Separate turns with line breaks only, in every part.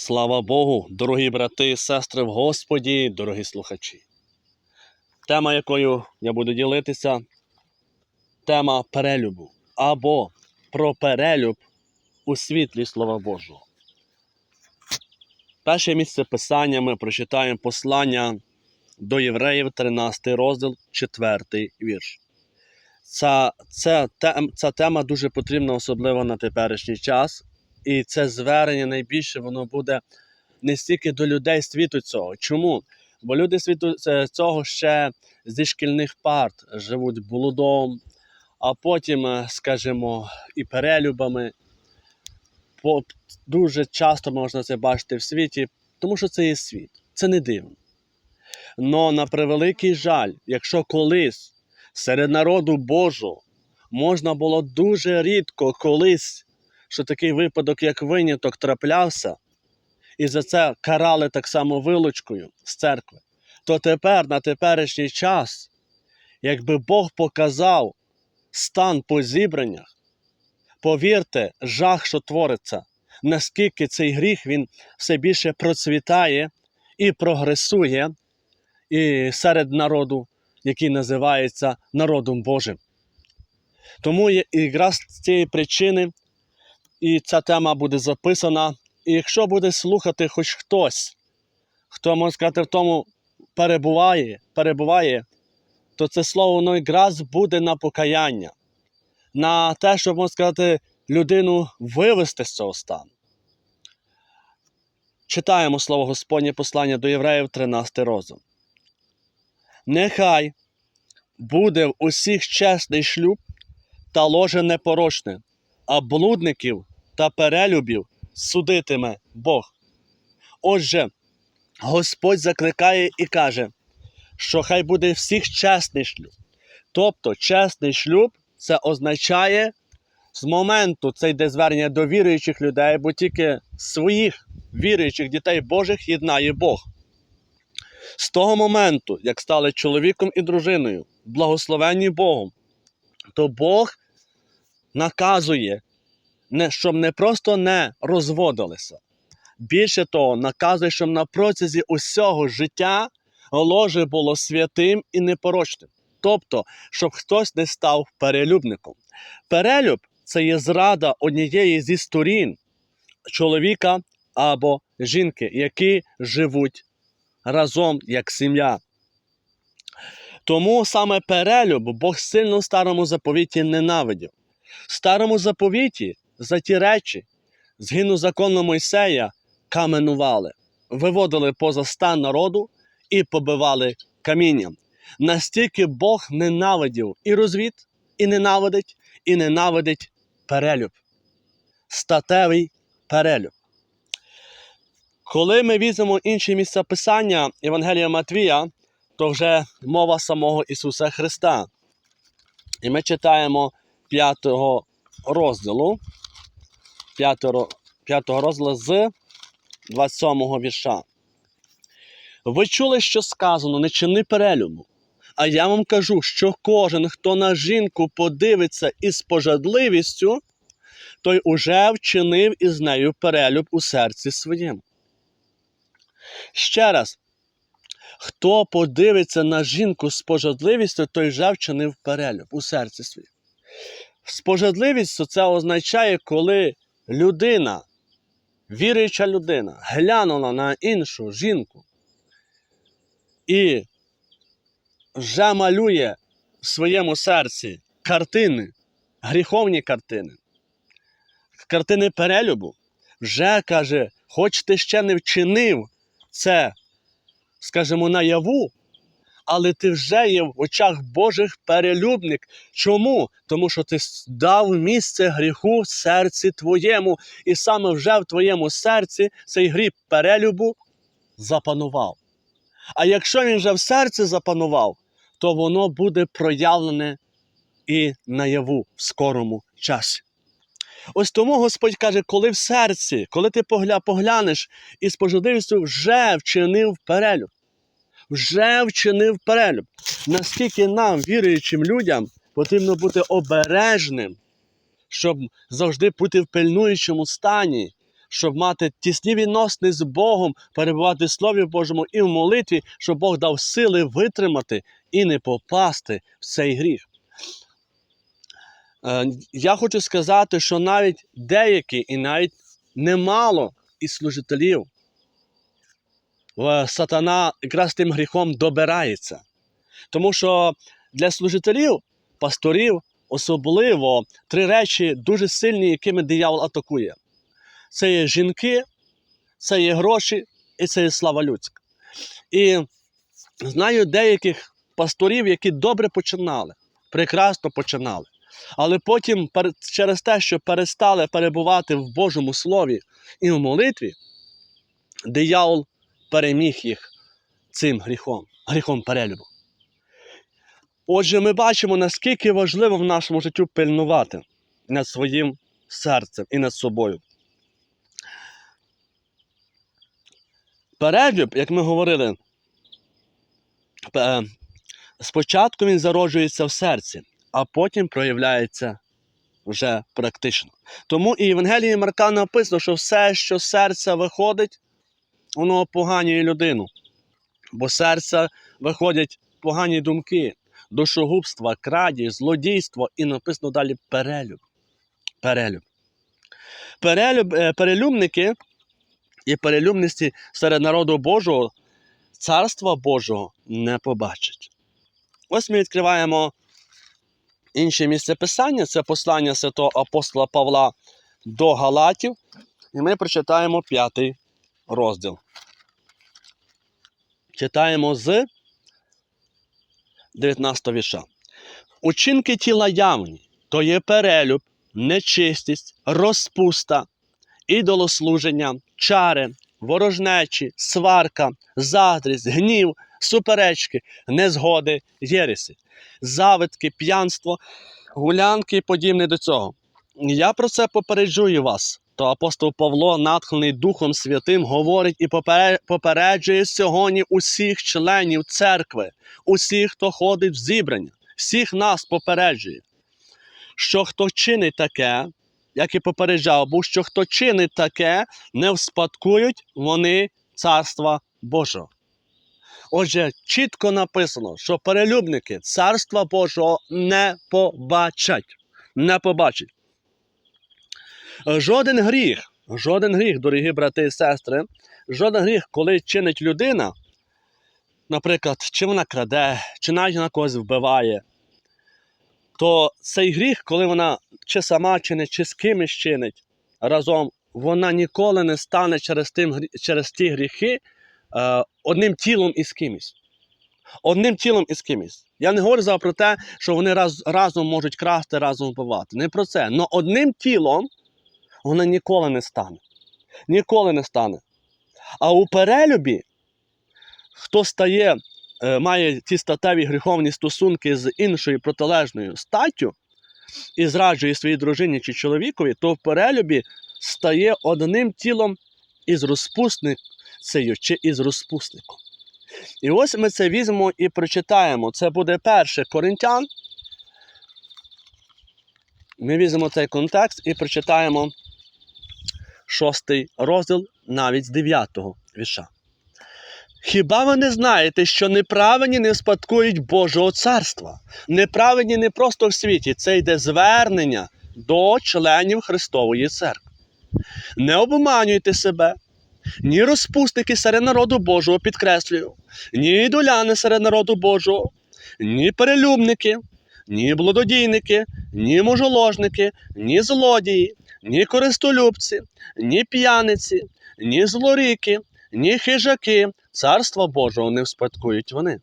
Слава Богу, дорогі брати і сестри в Господі, дорогі слухачі. Тема, якою я буду ділитися, тема перелюбу або про перелюб у світлі Слова Божого. Перше місце писання ми прочитаємо послання до Євреїв, 13 розділ, 4 вірш. Ця, ця, ця тема дуже потрібна, особливо на теперішній час. І це звернення найбільше воно буде не стільки до людей світу цього. Чому? Бо люди світу е, цього ще зі шкільних парт живуть блудом, а потім, е, скажімо, і перелюбами. Дуже часто можна це бачити в світі, тому що це є світ. Це не дивно. Но на превеликий жаль, якщо колись серед народу Божого можна було дуже рідко колись що такий випадок, як виняток, траплявся, і за це карали так само вилучкою з церкви, то тепер, на теперішній час, якби Бог показав стан по зібраннях, повірте, жах, що твориться, наскільки цей гріх він все більше процвітає і прогресує і серед народу, який називається народом Божим. Тому якраз з цієї причини і ця тема буде записана. І якщо буде слухати хоч хтось, хто можна сказати, в тому перебуває, перебуває, то це слово воно якраз буде на покаяння, на те, щоб можна сказати, людину вивести з цього стану. Читаємо слово Господнє послання до євреїв 13 розділ. Нехай буде в усіх чесний шлюб та ложе непорочне, а блудників та перелюбів судитиме Бог. Отже, Господь закликає і каже, що хай буде всіх чесний шлюб. Тобто, чесний шлюб це означає з моменту це йде звернення до віруючих людей, бо тільки своїх віруючих дітей Божих єднає Бог. З того моменту, як стали чоловіком і дружиною, благословенні Богом, то Бог наказує не, щоб не просто не розводилися. Більше того, наказує, щоб на протязі усього життя ложе було святим і непорочним. Тобто, щоб хтось не став перелюбником. Перелюб це є зрада однієї зі сторін чоловіка або жінки, які живуть разом як сім'я. Тому саме перелюб Бог сильно в старому заповіті ненавидів. В старому заповіті за ті речі, згідно закону Мойсея, каменували, виводили поза стан народу і побивали камінням. Настільки Бог ненавидів і розвід, і ненавидить, і ненавидить перелюб. Статевий перелюб. Коли ми візьмемо інші місця писання Євангелія Матвія, то вже мова самого Ісуса Христа. І ми читаємо 5 розділу, 5, 5 розділу з 27 вірша. Ви чули, що сказано, не чини перелюбу. А я вам кажу, що кожен, хто на жінку подивиться із пожадливістю, той уже вчинив із нею перелюб у серці своєму. Ще раз, хто подивиться на жінку з пожадливістю, той вже вчинив перелюб у серці своєму. Спожадливість це означає, коли людина, віруюча людина, глянула на іншу жінку і вже малює в своєму серці картини, гріховні картини, картини перелюбу, вже каже, хоч ти ще не вчинив це, скажімо, наяву, але ти вже є в очах Божих перелюбник. Чому? Тому що ти дав місце гріху серці твоєму, і саме вже в твоєму серці цей гріх перелюбу запанував. А якщо він вже в серці запанував, то воно буде проявлене і наяву в скорому часі. Ось тому Господь каже, коли в серці, коли ти погля, поглянеш і з пожадливістю вже вчинив перелюб вже вчинив перелюб. Наскільки нам, віруючим людям, потрібно бути обережним, щоб завжди бути в пильнуючому стані, щоб мати тісні відносини з Богом, перебувати в Слові Божому і в молитві, щоб Бог дав сили витримати і не попасти в цей гріх. Е, Я хочу сказати, що навіть деякі, і навіть немало із служителів, сатана якраз тим гріхом добирається. Тому що для служителів, пасторів, особливо три речі дуже сильні, якими диявол атакує: це є жінки, це є гроші і це є слава людська. І знаю деяких пасторів, які добре починали, прекрасно починали. Але потім, через те, що перестали перебувати в Божому Слові і в молитві, диявол переміг їх цим гріхом, гріхом перелюбу. Отже, ми бачимо, наскільки важливо в нашому житті пильнувати над своїм серцем і над собою. Перелюб, як ми говорили, спочатку він зароджується в серці, а потім проявляється вже практично. Тому і в Євангелії Марка написано, що все, що з серця виходить, воно поганює людину. Бо серця виходять погані думки, душогубства, крадіж, злодійство і написано далі перелюб. Перелюб. Перелюб е, перелюбники і перелюбності серед народу Божого, царства Божого не побачать. Ось ми відкриваємо інше місце писання, це послання святого апостола Павла до Галатів, і ми прочитаємо п'ятий розділ. Читаємо з 19 вірша. Учинки тіла явні, то є перелюб, нечистість, розпуста, ідолослуження, чари, ворожнечі, сварка, заздрість, гнів, суперечки, незгоди, єресі, завитки, п'янство, гулянки і подібне до цього. Я про це попереджую вас. То апостол Павло, натхнений Духом Святим, говорить і попереджує сьогодні усіх членів церкви, усіх, хто ходить в зібрання, всіх нас попереджує, що хто чинить таке, як і попереджав, бо що хто чинить таке, не вспадкують вони царства Божого. Отже, чітко написано, що перелюбники царства Божого не побачать. Не побачать. Жоден гріх, жоден гріх, дорогі брати і сестри, жоден гріх, коли чинить людина, наприклад, чи вона краде, чи навіть вона когось вбиває, то цей гріх, коли вона чи сама чинить, чи з кимось чинить разом, вона ніколи не стане через, тим, через ті гріхи е, одним тілом із кимось. Одним тілом із кимось. Я не говорю зараз про те, що вони раз, разом можуть красти, разом вбивати. Не про це. Але одним тілом вона ніколи не стане. Ніколи не стане. А у перелюбі, хто стає, е, має ті статеві гріховні стосунки з іншою протилежною статтю і зраджує своїй дружині чи чоловікові, то в перелюбі стає одним тілом із розпусницею чи із розпусником. І ось ми це візьмемо і прочитаємо. Це буде перше Коринтян. Ми візьмемо цей контекст і прочитаємо шостий розділ навіть з дев'ятого віша. Хіба ви не знаєте, що неправедні не спадкують Божого царства? Неправедні не просто в світі, це йде звернення до членів Христової церкви. Не обманюйте себе, ні розпусники серед народу Божого підкреслюю, ні ідоляни серед народу Божого, ні перелюбники, ні блудодійники, ні мужоложники, ні злодії, ні користолюбці, ні п'яниці, ні злоріки, ні хижаки, царства Божого не вспадкують вони.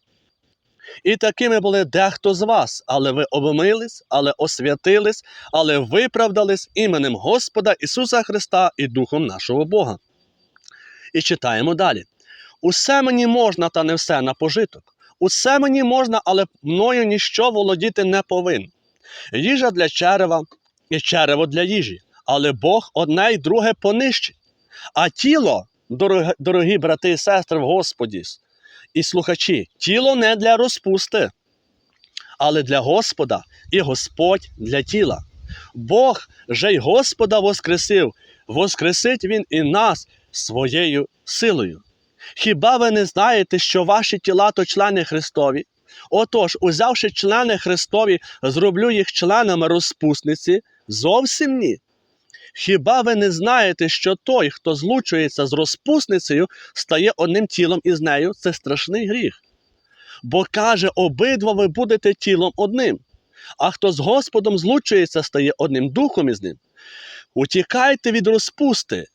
І такими були дехто з вас, але ви обмились, але освятились, але виправдались іменем Господа Ісуса Христа і Духом нашого Бога. І читаємо далі. Усе мені можна, та не все на пожиток. Усе мені можна, але мною ніщо володіти не повинен. Їжа для черева і черево для їжі, але Бог одне й друге понищить. А тіло, дорогі брати і сестри в Господі і слухачі, тіло не для розпусти, але для Господа, і Господь для тіла. Бог же й Господа воскресив воскресить Він і нас своєю силою. Хіба ви не знаєте, що ваші тіла то члени Христові? Отож, узявши члени Христові, зроблю їх членами розпусниці? Зовсім ні. Хіба ви не знаєте, що той, хто злучується з розпусницею, стає одним тілом із нею? Це страшний гріх. Бо каже, обидва ви будете тілом одним. А хто з Господом злучується, стає одним духом із ним. Утікайте від розпусти.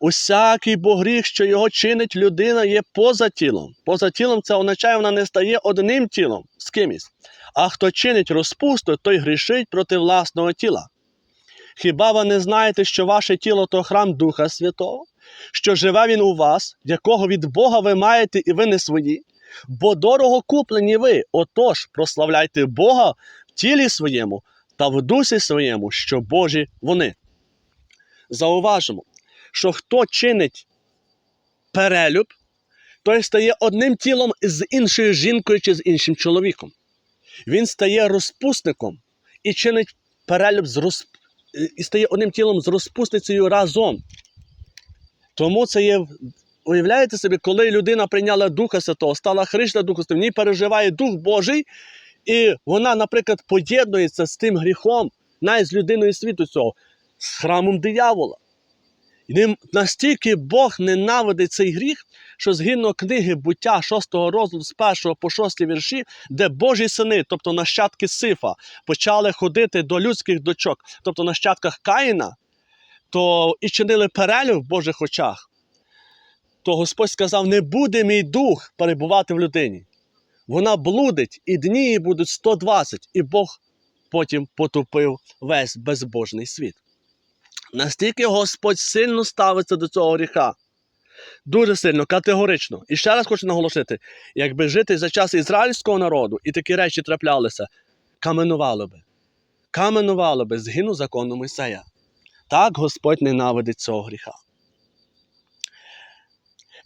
Усякий бо гріх, що його чинить людина, є поза тілом. Поза тілом це означає, вона не стає одним тілом з кимось. А хто чинить розпусту, той грішить проти власного тіла. Хіба ви не знаєте, що ваше тіло то храм Духа Святого, що живе він у вас, якого від Бога ви маєте і ви не свої? Бо дорого куплені ви, отож прославляйте Бога в тілі своєму та в дусі своєму, що Божі вони. Зауважимо, що хто чинить перелюб, той стає одним тілом з іншою жінкою чи з іншим чоловіком. Він стає розпусником і чинить перелюб з розп... і стає одним тілом з розпусницею разом. Тому це є. Уявляєте собі, коли людина прийняла Духа Святого, стала Христа Духа Святого, в ній переживає Дух Божий, і вона, наприклад, поєднується з тим гріхом, навіть з людиною світу цього, з храмом диявола. І настільки Бог ненавидить цей гріх, що згідно книги буття 6 розділу з 1 по 6 вірші, де Божі сини, тобто нащадки Сифа, почали ходити до людських дочок, тобто нащадках Каїна, то і чинили перелюб в Божих очах, то Господь сказав: не буде мій дух перебувати в людині. Вона блудить, і дні її будуть 120, і Бог потім потупив весь безбожний світ. Настільки Господь сильно ставиться до цього гріха. Дуже сильно, категорично. І ще раз хочу наголосити: якби жити за час ізраїльського народу і такі речі траплялися, каменувало би. Каменувало би згину закону Мойсея. Так Господь ненавидить цього гріха.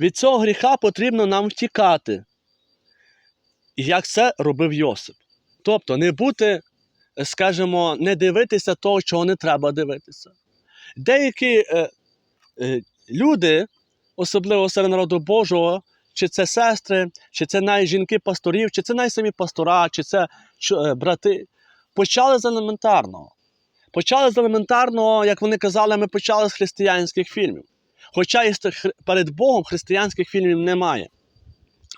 Від цього гріха потрібно нам втікати. Як це робив Йосип. Тобто не бути, скажімо, не дивитися того, чого не треба дивитися. Деякі е, е, люди, особливо серед народу Божого, чи це сестри, чи це навіть жінки пасторів, чи це навіть самі пастора, чи це е, брати, почали з елементарного. Почали з елементарного, як вони казали, ми почали з християнських фільмів. Хоча перед Богом християнських фільмів немає.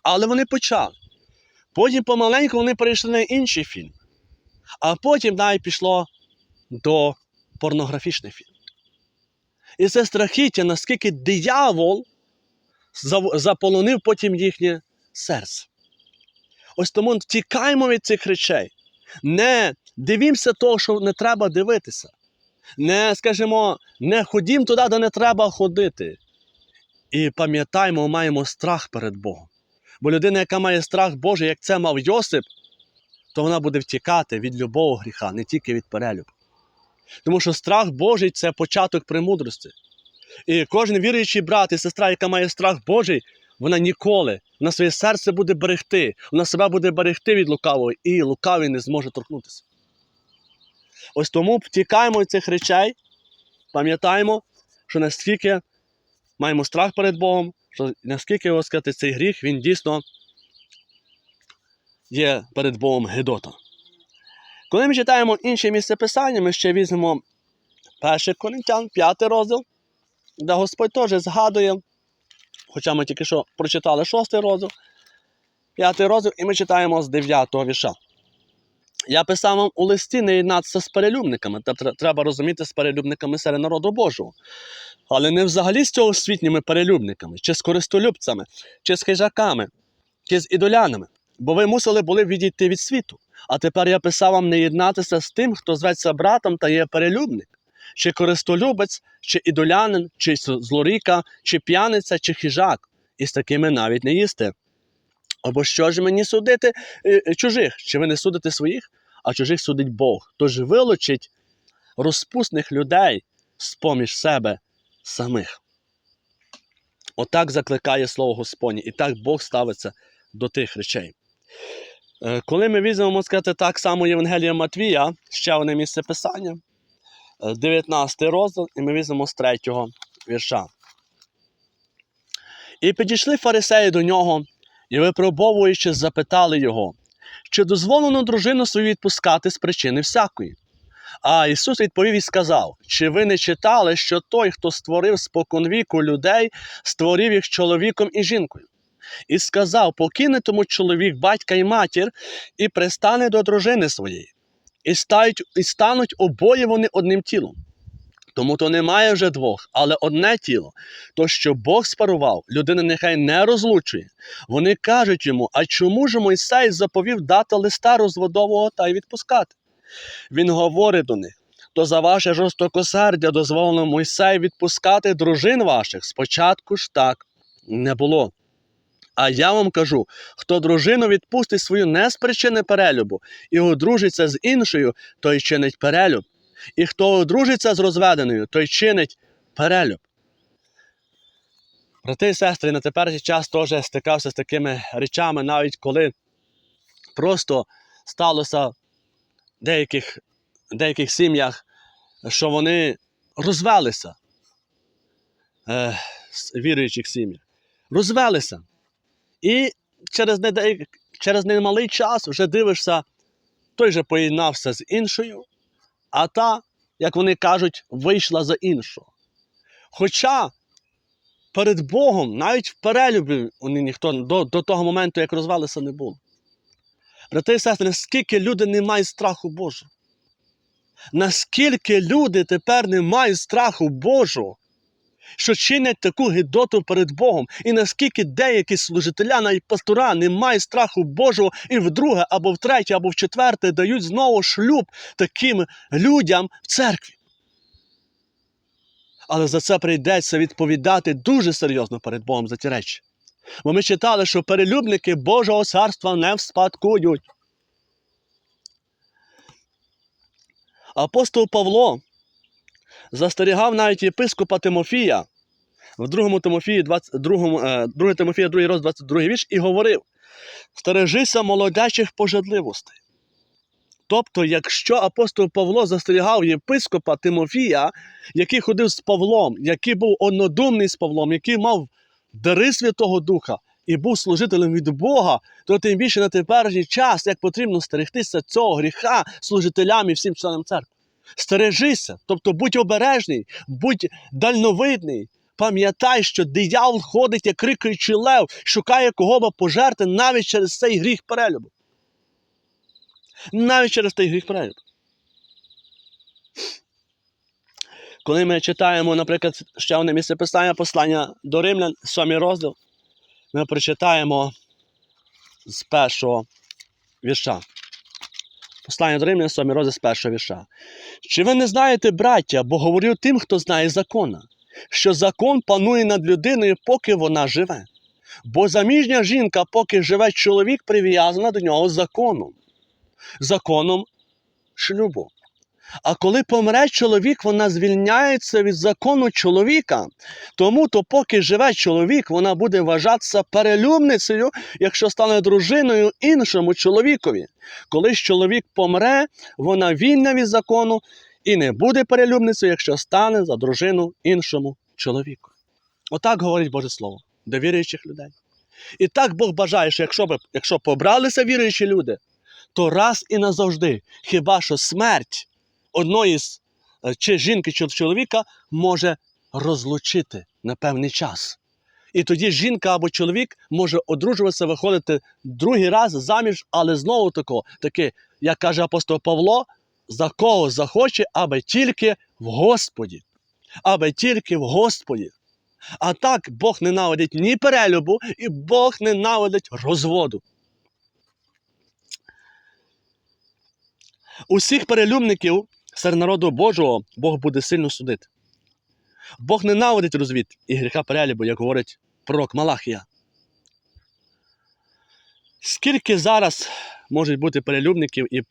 Але вони почали. Потім помаленьку вони перейшли на інші фільми. А потім навіть пішло до порнографічних фільмів. І це страхіття, наскільки диявол заполонив потім їхнє серце. Ось тому тікаємо від цих речей. Не дивімося того, що не треба дивитися. Не, скажімо, не ходім туди, де не треба ходити. І пам'ятаємо, маємо страх перед Богом. Бо людина, яка має страх Божий, як це мав Йосип, то вона буде втікати від любого гріха, не тільки від перелюбу. Тому що страх Божий це початок премудрості. І кожен віруючий брат і сестра, яка має страх Божий, вона ніколи на своє серце буде берегти, вона себе буде берегти від лукавого, і лукавий не зможе торкнутися. Ось тому втікаємо від цих речей, пам'ятаємо, що наскільки маємо страх перед Богом, що наскільки його сказати, цей гріх, він дійсно є перед Богом Гедота. Коли ми читаємо інше місце писання, ми ще візьмемо 1 Коринтян, 5 розділ, де Господь теж згадує, хоча ми тільки що прочитали 6 розділ, 5 розділ, і ми читаємо з 9 віша. Я писав вам у листі не єднатися з перелюбниками, тобто треба розуміти з перелюбниками серед народу Божого. Але не взагалі з цього світніми перелюбниками, чи з користолюбцями, чи з хижаками, чи з ідолянами. Бо ви мусили були відійти від світу. А тепер я писав вам не єднатися з тим, хто зветься братом та є перелюбник, чи користолюбець, чи ідолянин, чи злоріка, чи п'яниця, чи хижак, і з такими навіть не їсти. Або що ж мені судити е, е, чужих? Чи ви не судите своїх, а чужих судить Бог. Тож вилучить розпусних людей з-поміж себе самих. Отак закликає слово Господнє, і так Бог ставиться до тих речей. Е, Коли ми візьмемо сказати так само Євангелія Матвія, ще одне місце писання, е, 19 розділ, і ми візьмемо з 3 вірша. І підійшли фарисеї до нього, і випробовуючи, запитали його, чи дозволено дружину свою відпускати з причини всякої. А Ісус відповів і сказав: Чи ви не читали, що той, хто створив споконвіку людей, створив їх чоловіком і жінкою? І сказав: покине тому чоловік батька і матір, і пристане до дружини своєї, і стають, і стануть обоє вони одним тілом. Тому то немає вже двох, але одне тіло. То, що Бог спарував, людина нехай не розлучує. Вони кажуть йому: а чому ж Мойсей заповів дати листа розводового та й відпускати? Він говорить до них: то за ваше жорстокосердя дозволено Мойсей відпускати дружин ваших. Спочатку ж так не було. А я вам кажу: хто дружину відпустить свою не з причини перелюбу і одружиться з іншою, той чинить перелюб. І хто одружиться з розведеною, той чинить перелюб. Брати і сестри, на теперішній час теж стикався з такими речами, навіть коли просто сталося в деяких, деяких сім'ях, що вони розвелися е, віруючих сім'ях. Розвелися. І через, недеяк- через немалий час вже дивишся, той же поєднався з іншою, а та, як вони кажуть, вийшла за іншого. Хоча перед Богом, навіть в перелюбі вони ніхто до, до того моменту, як розвалися, не було. Брати і сестри, наскільки люди не мають страху Божого? Наскільки люди тепер не мають страху Божого, що чинять таку гидоту перед Богом, і наскільки деякі служителя, навіть пастора, не мають страху Божого і вдруге, або втретє, або в четверте дають знову шлюб таким людям в церкві. Але за це прийдеться відповідати дуже серйозно перед Богом за ті речі. Бо ми читали, що перелюбники Божого царства не вспадкують. Апостол Павло застерігав навіть єпископа Тимофія в 2 Тимофії, 22, е, 2 Тимофія, 2 роз, 22 вірш, і говорив: стережися молодячих пожадливостей. Тобто, якщо апостол Павло застерігав єпископа Тимофія, який ходив з Павлом, який був однодумний з Павлом, який мав дари Святого Духа і був служителем від Бога, то тим більше на теперішній час, як потрібно стерегтися цього гріха служителям і всім членам церкви. Стережися, тобто будь обережний, будь дальновидний. Пам'ятай, що диявол ходить, як крикаючий лев, шукає кого би пожерти навіть через цей гріх перелюбу. Навіть через цей гріх перелюбу. Коли ми читаємо, наприклад, ще одне місце писання, послання до Римлян, сьомий розділ, ми прочитаємо з першого вірша. Послання до Римлян, 7 розділ з першого віша. Чи ви не знаєте, браття, бо говорю тим, хто знає закона, що закон панує над людиною, поки вона живе. Бо заміжня жінка, поки живе чоловік, прив'язана до нього законом, законом шлюбу. А коли помре чоловік, вона звільняється від закону чоловіка. Тому то, поки живе чоловік, вона буде вважатися перелюбницею, якщо стане дружиною іншому чоловікові. Коли ж чоловік помре, вона вільна від закону і не буде перелюбницею, якщо стане за дружину іншому чоловіку. Отак говорить Боже Слово до віруючих людей. І так Бог бажає, що якщо, б, якщо побралися віруючі люди, то раз і назавжди, хіба що смерть одної з е, чи жінки, чи чоловіка може розлучити на певний час. І тоді жінка або чоловік може одружуватися, виходити другий раз заміж, але знову тако, таки, як каже апостол Павло, за кого захоче, аби тільки в Господі. Аби тільки в Господі. А так Бог ненавидить ні перелюбу, і Бог ненавидить розводу. Усіх перелюбників серед народу Божого Бог буде сильно судити. Бог ненавидить розвід і гріха перелюбу, як говорить пророк Малахія. Скільки зараз можуть бути перелюбників і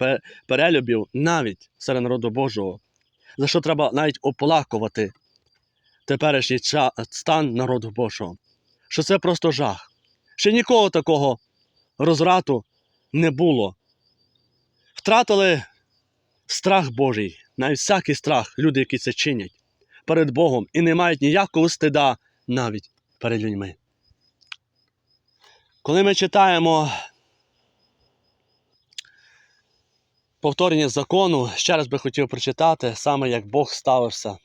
перелюбів навіть серед народу Божого, за що треба навіть оплакувати теперішній стан народу Божого? Що це просто жах. Ще нікого такого розрату не було. Втратили страх Божий навіть всякий страх, люди, які це чинять перед Богом і не мають ніякого стида навіть перед людьми. Коли ми читаємо повторення закону, ще раз би хотів прочитати, саме як Бог ставився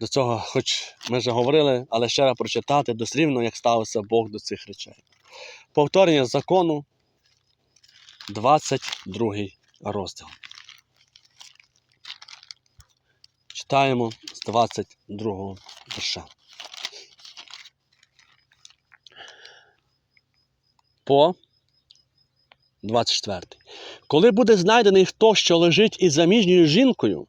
до цього, хоч ми вже говорили, але ще раз прочитати дослівно, як ставився Бог до цих речей. Повторення закону, 22 розділ. Читаємо з 22 вірша. По 24. Коли буде знайдений хто, що лежить із заміжньою жінкою,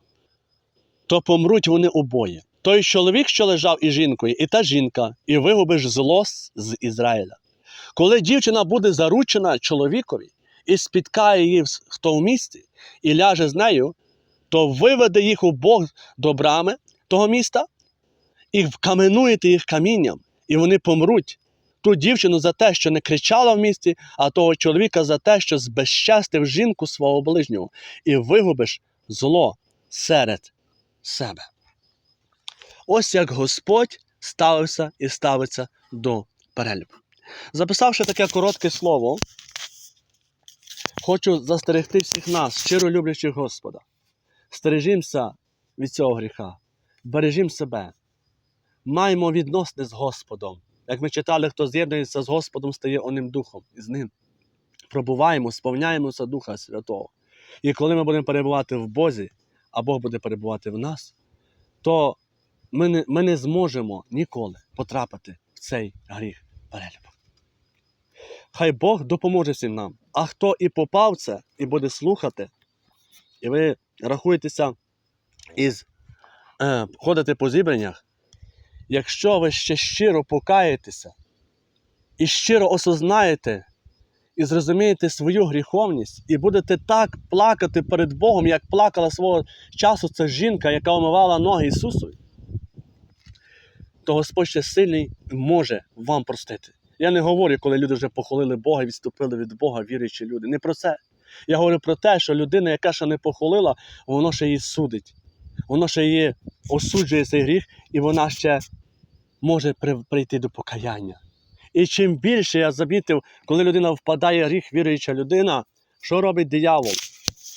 то помруть вони обоє. Той чоловік, що лежав із жінкою, і та жінка, і вигубиш зло з Ізраїля. Коли дівчина буде заручена чоловікові і спіткає її хто в місті, і ляже з нею, то виведе їх у Бог до брами того міста і вкаменуєте їх камінням, і вони помруть. Ту дівчину за те, що не кричала в місті, а того чоловіка за те, що збезчестив жінку свого ближнього, і вигубиш зло серед себе. Ось як Господь ставився і ставиться до перелюбу. Записавши таке коротке слово, хочу застерегти всіх нас, щиро люблячих Господа. Стережімося від цього гріха, бережімо себе, маємо відносини з Господом. Як ми читали, хто з'єднується з Господом, стає оним духом і з ним. Пробуваємо, сповняємося Духа Святого. І коли ми будемо перебувати в Бозі, а Бог буде перебувати в нас, то ми не, ми не зможемо ніколи потрапити в цей гріх перелюбу. Хай Бог допоможе всім нам. А хто і попав це, і буде слухати, і ви рахуєтеся із е, ходите по зібраннях, якщо ви ще щиро покаєтеся і щиро осознаєте і зрозумієте свою гріховність, і будете так плакати перед Богом, як плакала свого часу ця жінка, яка омивала ноги Ісусу, то Господь ще сильний може вам простити. Я не говорю, коли люди вже похвалили Бога і відступили від Бога, віруючі люди. Не про це. Я говорю про те, що людина, яка ще не похвалила, воно ще її судить. Воно ще її осуджує цей гріх, і вона ще може прийти до покаяння. І чим більше я замітив, коли людина впадає в гріх, віруюча людина, що робить диявол?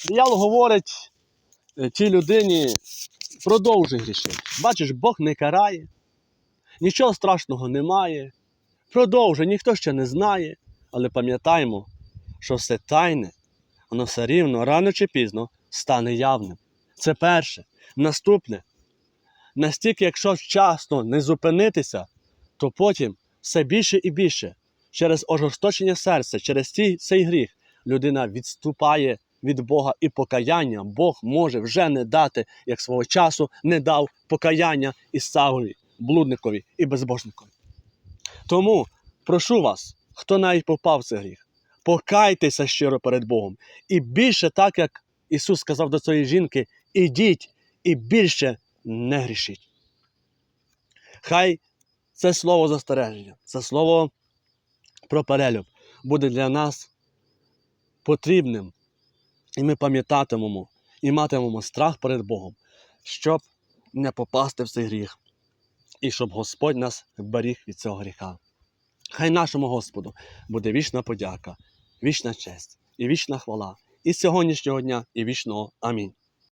Диявол говорить е, тій людині, продовжуй грішити. Бачиш, Бог не карає, нічого страшного немає. Продовжуй, ніхто ще не знає. Але пам'ятаємо, що все тайне, воно все рівно, рано чи пізно стане явним. Це перше. Наступне. Настільки, якщо вчасно не зупинитися, то потім все більше і більше через ожорсточення серця, через цей, цей гріх людина відступає від Бога і покаяння Бог може вже не дати, як свого часу не дав покаяння Ісагові, блудникові і безбожникові. Тому прошу вас, хто навіть попав в цей гріх, покайтеся щиро перед Богом. І більше, так як Ісус сказав до цієї жінки, ідіть і більше не грішіть. Хай це слово застереження, це слово про перелюб буде для нас потрібним. І ми пам'ятатимемо і матимемо страх перед Богом, щоб не попасти в цей гріх, і щоб Господь нас беріг від цього гріха. Хай нашому Господу буде вічна подяка, вічна честь і вічна хвала і сьогоднішнього дня, і вічного. Амінь.